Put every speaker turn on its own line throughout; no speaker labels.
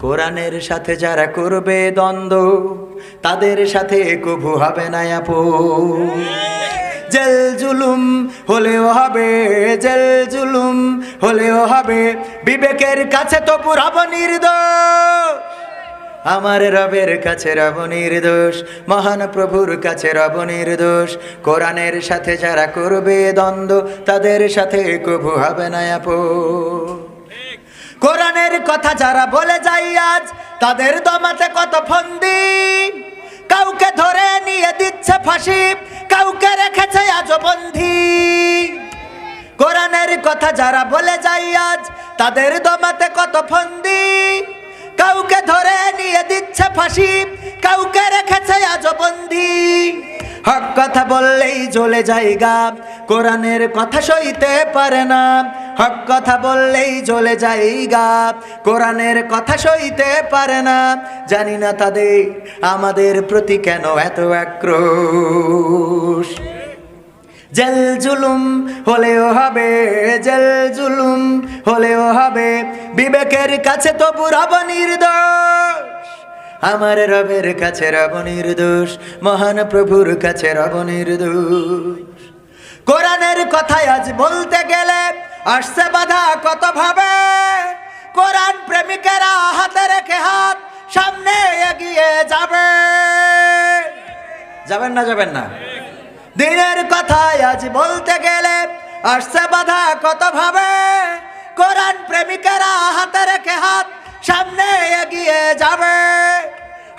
কোরআনের সাথে যারা করবে দ্বন্দ্ব, তাদের সাথে কভু হবে না আপু জেল জুলুম হলেও হবে, জেল জুলুম হলেও হবে, বিবেকের কাছে তো পুরাব আমার রবের কাছে রব নির্দোষ, মহান প্রভুর কাছে রব নির্দোষ। কোরআনের সাথে যারা করবে দ্বন্দ্ব, তাদের সাথে কভু হবে না আপু কোরআনের কথা যারা বলে যাই আজ, তাদের দমাতে কত ফন্দি। কাউকে ধরে নিয়ে দিচ্ছে ফাঁসি, কাউকে রেখেছে আজ বন্ধি কোরআনের কথা যারা বলে যাই আজ, তাদের দমাতে কত ফন্দি। কাউকে ধরে নিয়ে দিচ্ছে ফাঁসি, কাউকে রেখেছে আজ বন্ধি হক কথা বললেই জ্বলে জায়গা কোরআনের কথা সইতে পারে না। হক কথা বললেই জ্বলে জায়গা কোরআনের কথা সইতে পারে না। জানি না তাদের, আমাদের প্রতি কেন এত আক্রোশ। জেল জুলুম হলেও হবে, জেল জুলুম হলেও হবে। বিবেকের কাছে তো পুরাব নির্দোষ। আমার রবের কাছে রব নির্দোষ, মহান প্রভুর কাছে রব নির্দোষ। কোরআনের কথায় আজ বলতে গেলে আসছে বাধা কত ভাবে কোরআন প্রেমিকেরা হাতে রেখে হাত সামনে এগিয়ে যাবে। যাবেন না যাবেন না। দিনের কথায় আজ বলতে গেলে আসছে বাধা কত ভাবে কোরআন প্রেমিকেরা হাতে রেখে হাত সামনে এগিয়ে যাবে।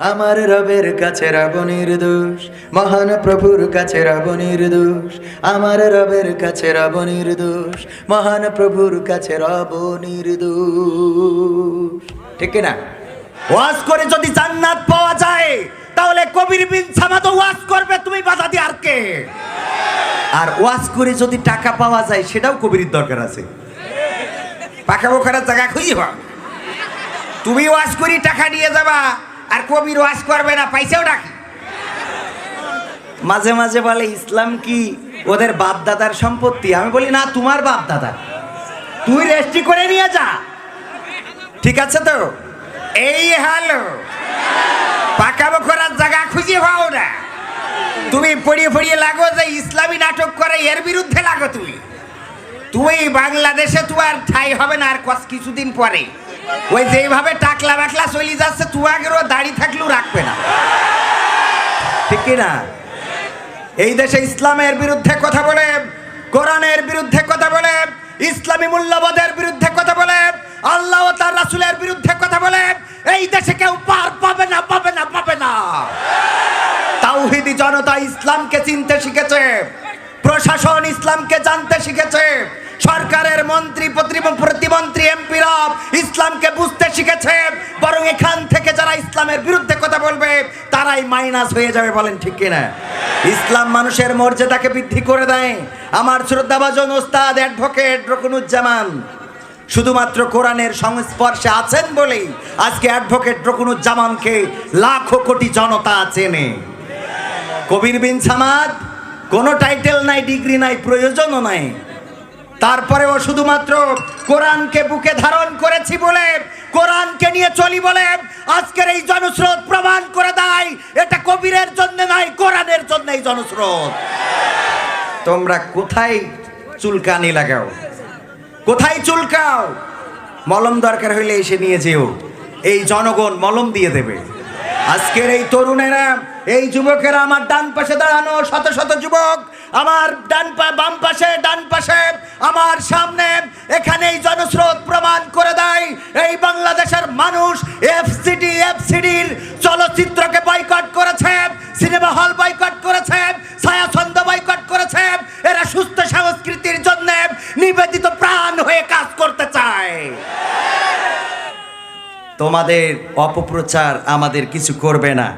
আমার রবের কাছে রব নির্দোষ, মহান প্রভুর কাছে রব নির্দোষ, আমার রবের কাছে রব নির্দোষ, মহান প্রভুর কাছে রব নির্দোষ। ঠিক না
ওয়াজ করে যদি জান্নাত পাওয়া যায়, তাহলে কবির বিন সামাদ ওয়াজ করবে, তুমি বাধা দিয়ে আর কে? আর ওয়াজ করে যদি টাকা পাওয়া যায়, সেটাও কবির দরকার আছে। পাকা বোখারের জায়গা খুঁজি তুমি ওয়াজ করি টাকা নিয়ে যাবা আর কবির ওয়াজ করবে না পয়সাও ডাকি মাঝে মাঝে বলে ইসলাম কি ওদের বাপ দাদার সম্পত্তি? আমি বলি না তোমার বাপ দাদা তুই রেস্টি করে নিয়ে যা। ঠিক আছে তো? এই হ্যালো। পাকা বখরার জায়গা খুঁজে পাও না। তুমি পড়িয়ে পড়িয়ে লাগো যে ইসলামী নাটক করে এর বিরুদ্ধে লাগো তুমি। তুমি বাংলাদেশে তোমার ঠাই হবে না আর কিছুদিন পরে। ওই যেইভাবে টাকলা বাকলা চলে যাচ্ছে তুয়াগেরও দাড়ি থাকলেও রাখবে না। ঠিক না এই দেশে ইসলামের বিরুদ্ধে কথা বলে, কোরআনের বিরুদ্ধে কথা বলে, ইসলামী মূল্যবোধের বিরুদ্ধে কথা বলে, আল্লাহ ও তার রাসূলের বিরুদ্ধে কথা বলে, এই দেশে কেউ পার পাবে না পাবে না পাবে না। তাওহিদি জনতা ইসলামকে চিনতে শিখেছে, প্রশাসন ইসলামকে জানতে শিখেছে সরকারের মন্ত্রী, প্রতিম- প্রতিমন্ত্রী এমপিরা ইসলামকে বুঝতে শিখেছে। বরং এখান থেকে যারা ইসলামের বিরুদ্ধে কথা বলবে, তারাই মাইনাস হয়ে যাবে বলেন ঠিক কিনা? ইসলাম মানুষের মর্যাদাকে বৃদ্ধি করে দেয়। আমার শ্রদ্ধাভাজন ওস্তাদ অ্যাডভোকেট রকুনুজ্জামান, শুধুমাত্র কোরআনের সংস্পর্শে আছেন বলেই আজকে অ্যাডভোকেট রকুনুজ্জামানকে লাখো কোটি জনতা চেনে। কবির বিন সামাদ, কোনো টাইটেল নাই ডিগ্রি নাই, প্রয়োজনও নাই। তারপরেও শুধুমাত্র কোরআনকে বুকে ধারণ করেছি বলে, কোরআনকে নিয়ে চলি বলে আজকের এই জনস্রোত প্রমাণ করে দেয়, এটা কবিরের জন্য নাই কোরআনের জন্য এই জনস্রোত। তোমরা কোথায় চুলকানি লাগাও? কোথায় চুলকাও? মলম দরকার হইলে এসে নিয়ে যেও। এই জনগণ মলম দিয়ে দেবে। আজকের এই তরুণেরা, এই যুবকেরা আমার ডান পাশে দাঁড়ানো শত শত যুবক আমার ডান পা, বাম পাশে, ডান পাশে, আমার সামনে এখানেই জনস্রোত প্রমাণ করে দেয়। এই বাংলাদেশের মানুষ এফসিডি এফসিডির চলচ্চিত্রকে বয়কট করেছে সিনেমা হল বয়কট করেছে, ছায়াছন্দ বয়কট করেছে। এরা সুস্থ সংস্কৃতির জন্য নিবেদিত প্রাণ হয়ে কাজ করতে চায়। তোমাদের অপপ্রচার আমাদের কিছু করবে না।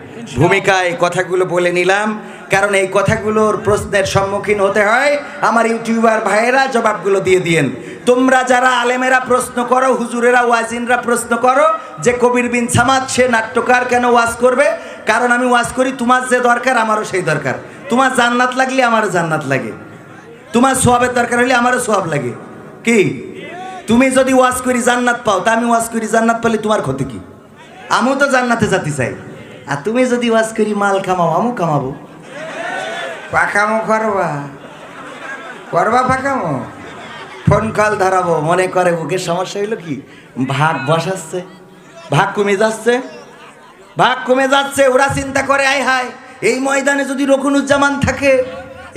ভূমিকায় কথাগুলো বলে নিলাম। কারণ এই কথাগুলোর প্রশ্নের সম্মুখীন হতে হয় আমার ইউটিউবার ভাইয়েরা জবাবগুলো দিয়ে দিয়েন। তোমরা যারা আলেমেরা প্রশ্ন করো, হুজুরেরা, ওয়াজিনরা প্রশ্ন করো, যে কবির বিন সামাদ, সে নাট্যকার কেন ওয়াজ করবে? কারণ আমি ওয়াজ করি, তোমার যে দরকার, আমারও সেই দরকার। তোমার জান্নাত লাগলে আমারও জান্নাত লাগে। তোমার সোয়াবের দরকার হলে আমারও সোয়াব লাগে। কি? তুমি যদি ওয়াজ করি, জান্নাত পাও, তা আমি ওয়াজ করি, জান্নাত পেলে তোমার ক্ষতি কি? আমিও তো জান্নাতে যেতে চাই। আর তুমি যদি ওয়াজ করি, মাল কামাও আমু কামাবো। পাকামো করবা? করবা পাকামো? ফোন কল ধরাবো, মনে করে ওকে সমস্যা হইল কি? ভাগ বসাচ্ছে, ভাগ কমে যাচ্ছে, ভাগ কমে যাচ্ছে, ওরা চিন্তা করে, আয় হায়, এই ময়দানে যদি রকুনুজ্জামান থাকে,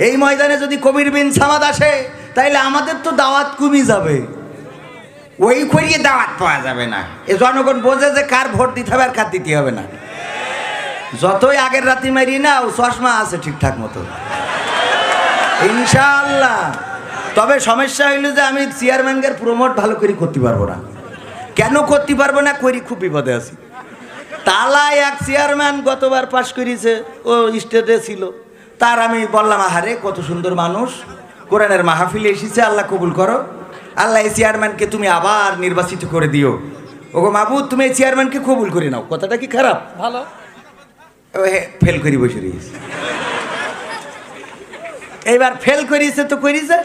এই ময়দানে যদি কবির বিন সামাদ আসে, তাইলে আমাদের তো দাওয়াত কমে যাবে। ওই করিয়ে দাওয়াত পাওয়া যাবে না। এ জনগণ বোঝে যে কার ভোট দিতে হবে আর কার দিতে হবে না। যতই আগের রাতি মারি না ও চশমা আছে ঠিকঠাক মতো। ইনশাল্লাহ তবে সমস্যা হইল যে আমি চেয়ারম্যানকে প্রমোট ভালো করে করতে পারব না। কেন করতে পারব না করি খুব বিপদে আছি। তালায় এক চেয়ারম্যান গতবার পাশ করেছে, ও স্টেটে ছিল। তার আমি বললাম, আহারে, কত সুন্দর মানুষ। কোরআনের মাহফিলে এসেছে, আল্লাহ কবুল করো। আল্লাহ এই চেয়ারম্যানকে তুমি আবার নির্বাচিত করে দিও। ওগো মাহবুদ তুমি এই চেয়ারম্যানকে কবুল করে নাও। কথাটা কি খারাপ?
ভালো।
ফেল করি বসে রয়েছে এইবার ফেল করিছে তো করিছে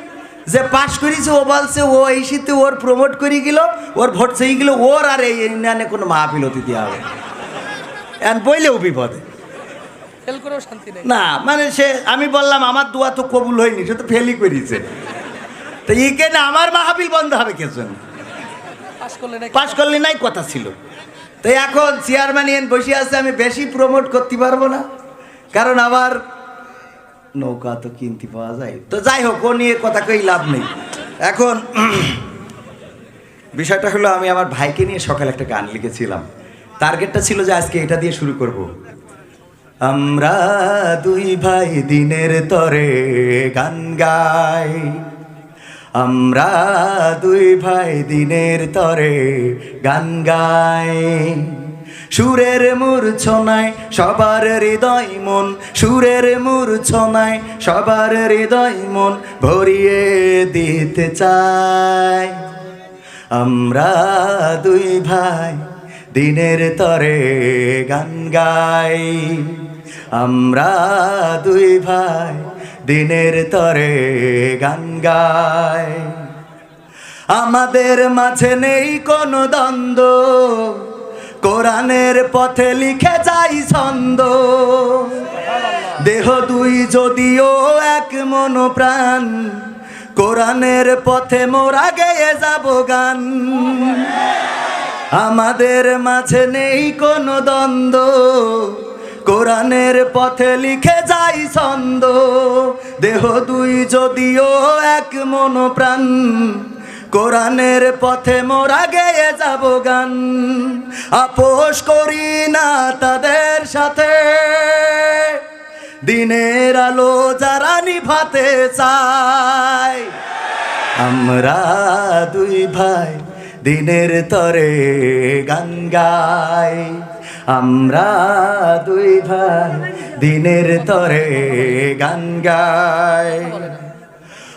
যে পাশ করিছে ও বলছে ও এই শীতে ওর প্রমোট করে গেল ওর ভোট সেই গেল ওর আর এই ইউনিয়নে কোনো মাহফিল হতে দেওয়া হবে। এখন বইলেও বিপদে। না মানে সে আমি বললাম আমার দোয়া তো কবুল হয়নি সে তো ফেলই করিছে। তো এখানে আমার মাহফিল বন্ধ হবে কে জন্য?
পাস করলে
পাশ করলে নাই কথা ছিল। তো এখন চেয়ারম্যান এন বসে আছে, আমি বেশি প্রমোট করতে পারব না। কারণ আমার নৌকা তো কিনতে পাওয়া যায়। তো যাই হোক, ও নিয়ে কথা কই লাভ নেই। এখন বিষয়টা হলো, আমি আমার ভাইকে নিয়ে সকালে একটা গান লিখেছিলাম। টার্গেটটা ছিল যে আজকে এটা দিয়ে শুরু করব। আমরা দুই ভাই দিনের তরে গান গাই। আমরা দুই ভাই দিনের তরে গান গাই। সুরের মূর্ছনায় সবার হৃদয় মন, সুরের মূর্ছনায় সবার হৃদয় মন ভরিয়ে দিতে চাই। আমরা দুই ভাই দিনের তরে গান গাই। আমরা দুই ভাই দিনের তরে গান গাই আমাদের মাঝে নেই কোনো দ্বন্দ্ব। কোরআনের পথে লিখে যাই ছন্দ। দেহ দুই যদিও এক মন প্রাণ কোরআনের পথে মোরা গেয়ে যাব গান। আমাদের মাঝে নেই কোনো দ্বন্দ্ব। কোরআনের পথে লিখে যাই ছন্দ। দেহ দুই যদিও এক মন প্রাণ কোরআনের পথে মোরা গেয়ে যাব গান। আপোষ করি না তাদের সাথে। দিনের আলো যারা নিভাতে চায়। আমরা দুই ভাই দিনের তরে গান গাই। আমরা দুই ভাই দিনের তরে গান গাই।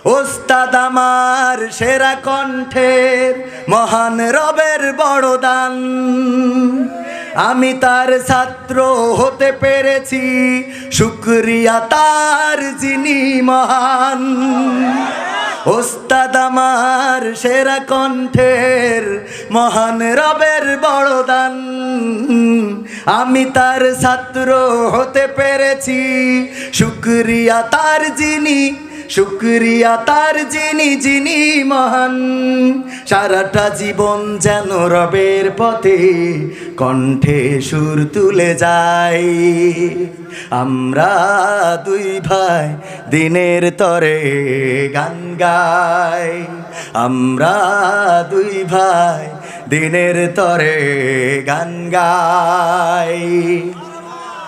ওস্তাদ আমার সেরা কণ্ঠের মহান রবের বড় দান। আমি তার ছাত্র হতে পেরেছি, শুক্রিয়া তার যিনি মহান। ওস্তাদ আমার সেরা কণ্ঠের মহান রবের বড় দান। আমি তার ছাত্র হতে পেরেছি। শুক্রিয়া তার যিনি, শুক্রিয়া তার যিনি যিনি মহান। সারাটা জীবন যেন রবের পথে কণ্ঠে সুর তুলে যাই। আমরা দুই ভাই দিনের তরে গান গাই। আমরা দুই ভাই দিনের তরে গান গাই।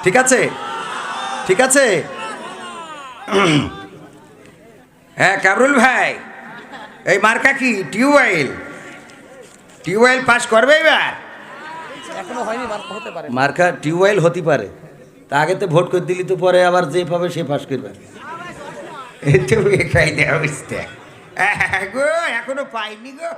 ঠিক আছে? ঠিক আছে? হ্যাঁ কাবরুল ভাই এই মার্কা কি? টিউবওয়েল। টিউবওয়েল পাস করবে এবার?
মার্ক হতে পারে।
মার্কা টিউবওয়েল হতে পারে। তা আগে তো ভোট করে দিলি তো পরে আবার যে পাবে সে পাস করবে। এই তো একাই দেওয়া গো এখনও পাইনি গো।